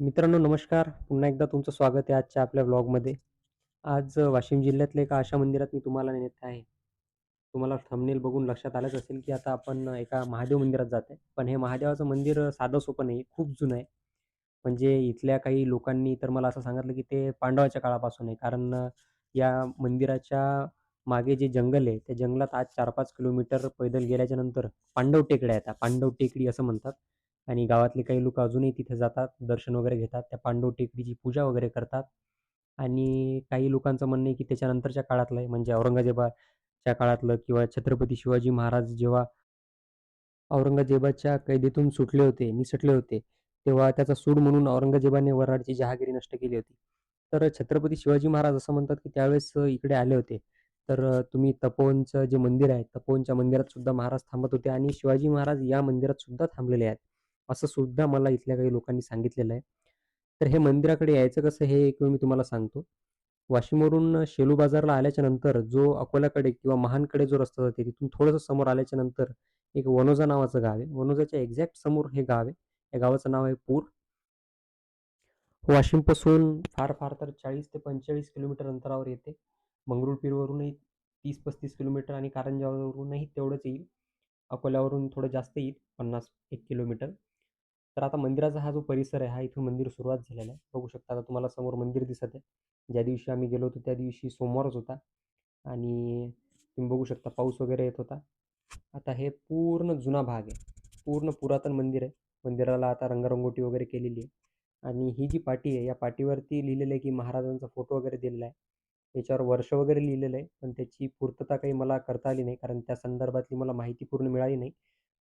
मित्रांनो नमस्कार. पुन्हा एकदा तुमचं स्वागत आहे आजच्या आपल्या ब्लॉगमध्ये आज वाशिम जिल्ह्यातल्या एका अशा मंदिरात मी तुम्हाला नेत आहे. तुम्हाला थंबनेल बघून लक्षात आलंच असेल, की आता आपण एका महादेव मंदिरात जात आहे. पण हे महादेवाचं मंदिर साधं सोपं नाही, खूप जुनं आहे. म्हणजे इथल्या काही लोकांनी तर मला असं सांगितलं, की ते पांडवाच्या काळापासून आहे. कारण या मंदिराच्या मागे जे जंगल आहे, त्या जंगलात आज 4-5 किलोमीटर पैदल गेल्याच्यानंतर पांडव टेकड्या आहेत. त्या पांडव टेकडी असं म्हणतात. आणि गावातले काही लोक अजूनही तिथे जातात, दर्शन वगैरे घेतात. त्या पांडव टेकडीची पूजा वगैरे करतात. आणि काही लोकांचं म्हणणं आहे, की त्याच्यानंतरच्या काळातलं आहे, म्हणजे औरंगजेबाच्या काळातलं किंवा छत्रपती शिवाजी महाराज जेव्हा औरंगजेबाच्या कैदेतून सुटले होते, निसटले होते, तेव्हा त्याचा सूड म्हणून औरंगजेबाने वऱ्हाडची जहागिरी नष्ट केली होती. तर छत्रपती शिवाजी महाराज असं म्हणतात, की त्यावेळेस इकडे आले होते. तर तुम्ही तपोवनचं जे मंदिर आहे, तपोवनच्या मंदिरात सुद्धा महाराज थांबत होते आणि शिवाजी महाराज या मंदिरात सुद्धा थांबलेले आहेत. असं सुद्धा मला इथल्या काही लोकांनी सांगितलेलं आहे. तर हे मंदिराकडे यायचं कसं हे एक मी तुम्हाला सांगतो. वाशिमवरून शेलू बाजारला आल्याच्यानंतर जो अकोल्याकडे किंवा महानकडे जो रस्ता जाते तिथून थोडंसं समोर आल्याच्यानंतर एक वनोजा नावाचं गाव आहे. वनोजाच्या एक्झॅक्ट समोर हे गाव आहे. या गावाचं नाव आहे पूर. वाशिमपासून फार फार तर 40 ते 45 किलोमीटर अंतरावर येते. मंगरुळपीरवरूनही 30-35 किलोमीटर आणि कारंजावरूनही तेवढंच येईल. अकोल्यावरून थोडं जास्त येईल 50-1 किलोमीटर. तर आता मंदिराचा हा जो परिसर आहे, हा इथून मंदिर सुरुवात झालेला आहे. बघू शकता आता तुम्हाला समोर मंदिर दिसत आहे. ज्या दिवशी आम्ही गेलो होतो त्या दिवशी सोमवारच होता आणि तुम्ही बघू शकता पाऊस वगैरे येत होता. आता हे पूर्ण जुना भाग आहे. पूर्ण पुरातन मंदिर आहे. मंदिराला आता रंगरंगोटी वगैरे केलेली आहे आणि ही जी पाटी आहे, या पाटीवरती लिहिलेलं आहे, की महाराजांचा फोटो वगैरे दिलेला आहे. त्याच्यावर वर्ष वगैरे लिहिलेलं आहे, पण त्याची पूर्तता काही मला करता आली नाही, कारण त्या संदर्भातली मला माहिती पूर्ण मिळाली नाही.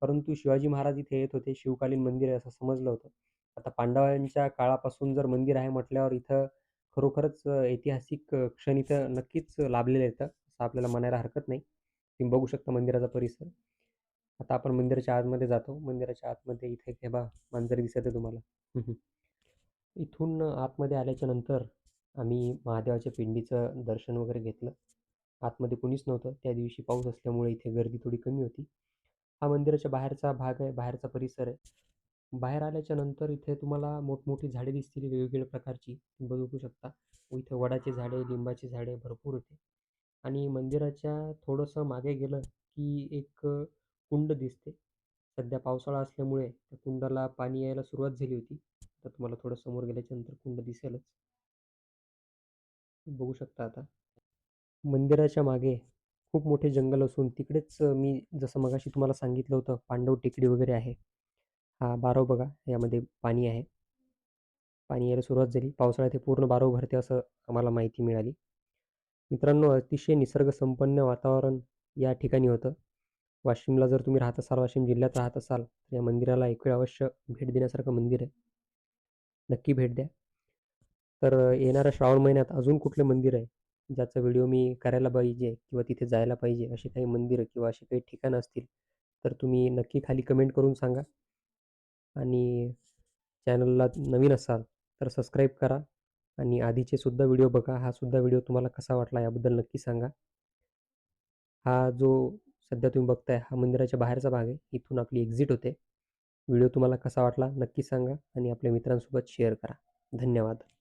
परंतु शिवाजी महाराज इथे येत होते, शिवकालीन मंदिर आहे असं समजलं होतं. आता पांडवांच्या काळापासून जर मंदिर आहे म्हटल्यावर इथं खरोखरच ऐतिहासिक क्षण इथं नक्कीच लाभलेले आहेत, असं आपल्याला म्हणायला हरकत नाही. तुम्ही बघू शकता मंदिराचा परिसर. आता आपण मंदिराच्या आतमध्ये जातो. मंदिराच्या आतमध्ये इथे हे पहा मांजर दिसत आहे तुम्हाला. इथून आतमध्ये आल्याच्यानंतर आम्ही महादेवाच्या पिंडीचं दर्शन वगैरे घेतलं. आतमध्ये कोणीच नव्हतं. त्या दिवशी पाऊस असल्यामुळे इथे गर्दी थोडी कमी होती. हा मंदिराच्या बाहेरचा भाग आहे, बाहेरचा परिसर आहे. बाहेर आल्याच्यानंतर इथे तुम्हाला मोठमोठी झाडे दिसतील वेगवेगळ्या प्रकारची. बघू शकता. इथे वडाची झाडे, लिंबाची झाडे भरपूर होते आणि मंदिराच्या थोडंसं मागे गेलं, की एक कुंड दिसते. सध्या पावसाळा असल्यामुळे त्या कुंडाला पाणी यायला सुरुवात झाली होती. तर तुम्हाला थोडं समोर गेल्याच्यानंतर कुंड दिसेलच. बघू शकता आता. मंदिराच्या मागे खूप मोठे जंगल असून तिकडेच मी जसं मगाशी तुम्हाला सांगितलं होतं पांडव टेकडी वगैरे आहे. हा बारव बघा यामध्ये पाणी आहे. पाणी यायला सुरुवात झाली. पावसाळ्यात हे पूर्ण बारव भरते असं आम्हाला माहिती मिळाली. मित्रांनो अतिशय निसर्गसंपन्न वातावरण या ठिकाणी होतं. वाशिमला जर तुम्ही राहत असाल, वाशिम जिल्ह्यात राहत असाल, तर या मंदिराला एक वेळ अवश्य भेट देण्यासारखं मंदिर आहे. नक्की भेट द्या. तर येणाऱ्या श्रावण महिन्यात अजून कुठलं मंदिर आहे, ज्याचा व्हिडिओ मी करायला पाहिजे किंवा तिथे जायला पाहिजे, अशी काही मंदिरं किंवा अशी काही ठिकाणं असतील, तर तुम्ही नक्की खाली कमेंट करून सांगा. आणि चॅनलला नवीन असाल, तर सबस्क्राईब करा आणि आधीचे सुद्धा व्हिडिओ बघा. हा सुद्धा व्हिडिओ तुम्हाला कसा वाटला याबद्दल नक्की सांगा. हा जो सध्या तुम्ही बघताय, हा मंदिराच्या बाहेरचा भाग आहे. इथून आपली एक्झिट होते. व्हिडिओ तुम्हाला कसा वाटला नक्की सांगा आणि आपल्या मित्रांसोबत शेअर करा. धन्यवाद.